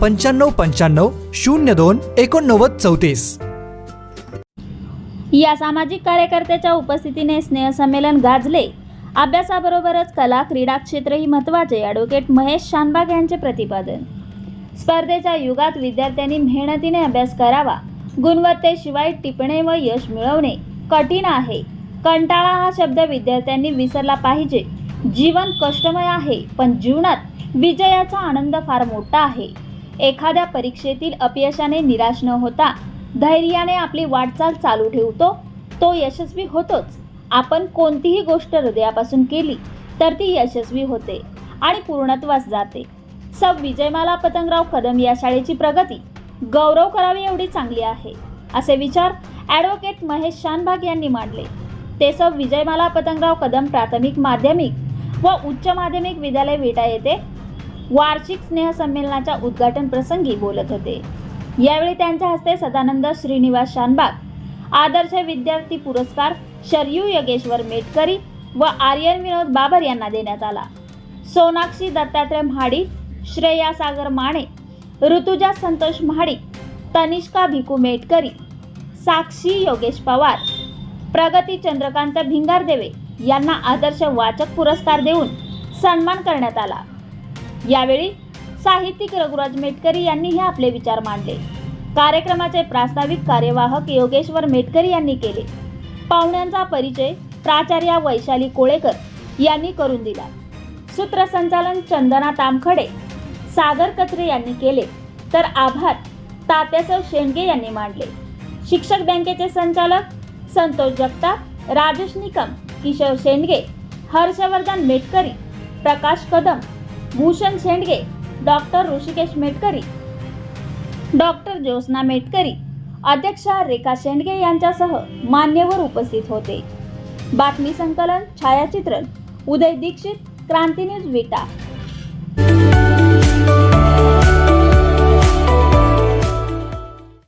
पंच्याण्णव पंच्याण्णव शून्य दोन एकोणनव्वद चौतीस. या सामाजिक कार्यकर्त्याच्या उपस्थितीने स्नेहसंमेलन गाजले. अभ्यासाबरोबरच कला क्रीडा क्षेत्रही महत्त्वाचे ॲडव्होकेट महेश शानबाग यांचे प्रतिपादन. स्पर्धेच्या युगात विद्यार्थ्यांनी मेहनतीने अभ्यास करावा. गुणवत्तेशिवाय टिपणे व यश मिळवणे कठीण आहे. कंटाळा हा शब्द विद्यार्थ्यांनी विसरला पाहिजे. जीवन कष्टमय आहे पण जीवनात विजयाचा आनंद फार मोठा आहे. एखाद्या परीक्षेतील अपयशाने निराश न होता धैर्याने आपली वाटचाल चालू ठेवतो. तो यशस्वी होतोच. आपण कोणतीही गोष्ट हृदयापासून केली तर ती यशस्वी होते आणि पूर्णत्वास जाते. सब विजयमाला पतंगराव कदम या शाळेची प्रगती गौरव करावी एवढी चांगली आहे असे विचार ॲडव्होकेट महेश शानभाग यांनी मांडले. ते सब विजयमाला पतंगराव कदम प्राथमिक माध्यमिक व उच्च माध्यमिक विद्यालय विटा येथे वार्षिक स्नेहसंमेलनाच्या उद्घाटन प्रसंगी बोलत होते. यावेळी त्यांच्या हस्ते सदानंद श्रीनिवास शानबाग आदर्श विद्यार्थी पुरस्कार शरयू योगेश्वर मेटकरी व आर्यन विनोद बाबर यांना देण्यात आला. सोनाक्षी दत्तात्रय म्हाडिक श्रेया सागर माने ऋतुजा संतोष म्हाडिक तनिष्का भिकू मेटकरी साक्षी योगेश पवार प्रगती चंद्रकांत भिंगारदेवे यांना आदर्श वाचक पुरस्कार देऊन सन्मान करण्यात आला. यावेळी साहित्यिक रघुराज मेटकरी यांनीही आपले विचार मांडले. कार्यक्रमाचे प्रास्ताविक कार्यवाहक योगेश्वर मेटकरी यांनी केले. पाहुण्यांचा परिचय प्राचार्या वैशाली कोळेकर यांनी करून दिला. सूत्रसंचालन चंदना तामखडे सागर कचरे यांनी केले. तर आभार तात्यासव शेंडगे यांनी मांडले. शिक्षक बँकेचे संचालक संतोष जगताप राजेश निकम किशोर शेंडगे हर्षवर्धन मेटकरी प्रकाश कदम भूषण शेंडगे डॉक्टर ऋषिकेश मेटकरी डॉक्टर ज्योत्स्ना मेटकरी अध्यक्षा रेखा शेंडगे यांच्यासह मान्यवर उपस्थित होते. बातमी संकलन छायाचित्रण उदय दीक्षित क्रांती न्यूज विटा.